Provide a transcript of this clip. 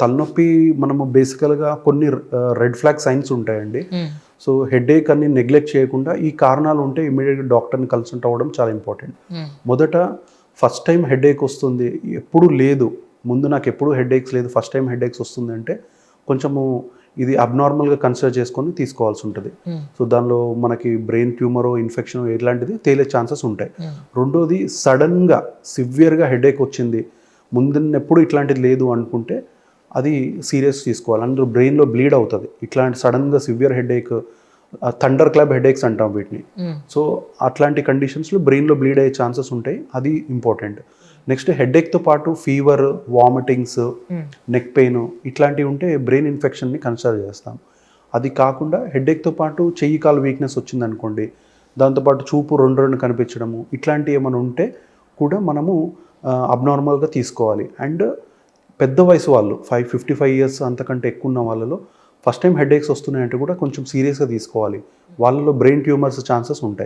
తలనొప్పి మనము బేసికల్గా కొన్ని రెడ్ ఫ్లాగ్ సైన్స్ ఉంటాయండి. సో హెడేక్ అని నెగ్లెక్ట్ చేయకుండా ఈ కారణాలు ఉంటే ఇమీడియట్గా డాక్టర్ని కన్సల్ట్ అవ్వడం చాలా ఇంపార్టెంట్ మ్మ్. మొదట ఫస్ట్ టైం హెడేక్ వస్తుంది ఎప్పుడు లేదు ముందు నాకు ఎప్పుడు హెడేక్స్ లేదు ఫస్ట్ టైం హెడేక్స్ వస్తుంది అంటే కొంచెము ఇది అబ్నార్మల్గా కన్సిడర్ చేసుకొని తీసుకోవాల్సి ఉంటుంది. సో దానిలో మనకి బ్రెయిన్ ట్యూమరో ఇన్ఫెక్షన్ ఇట్లాంటిది తేలే ఛాన్సెస్ ఉంటాయి మ్మ్. రెండోది సడన్గా సివియర్గా హెడేక్ వచ్చింది ముందున్నెప్పుడు ఇట్లాంటిది లేదు అనుకుంటే అది సీరియస్ తీసుకోవాలి. అందులో బ్రెయిన్లో బ్లీడ్ అవుతుంది. ఇట్లాంటి సడన్గా severe headache thunderclap headaches అంటాం వీటిని. సో అట్లాంటి కండిషన్స్లో బ్రెయిన్లో బ్లీడ్ అయ్యే ఛాన్సెస్ ఉంటాయి అది ఇంపార్టెంట్. నెక్స్ట్ హెడేక్తో పాటు ఫీవర్ వామిటింగ్స్. నెక్ పెయిన్ ఇట్లాంటివి ఉంటే బ్రెయిన్ ఇన్ఫెక్షన్ని కన్సిడర్ చేస్తాం. అది కాకుండా హెడేక్తో పాటు చెయ్యి కాలు వీక్నెస్ వచ్చిందనుకోండి దాంతోపాటు చూపు రెండు రెండు కనిపించడము ఇట్లాంటివి ఏమైనా ఉంటే కూడా మనము అబ్నార్మల్గా తీసుకోవాలి. అండ్ పెద్ద వయసు వాళ్ళు ఫైవ్ ఫిఫ్టీ ఫైవ్ ఇయర్స్ అంతకంటే ఎక్కువ ఉన్న వాళ్ళలో ఫస్ట్ టైం హెడేక్స్ వస్తున్నాయంటే కూడా కొంచెం సీరియస్గా తీసుకోవాలి. వాళ్ళలో బ్రెయిన్ ట్యూమర్స్ ఛాన్సెస్ ఉంటాయి.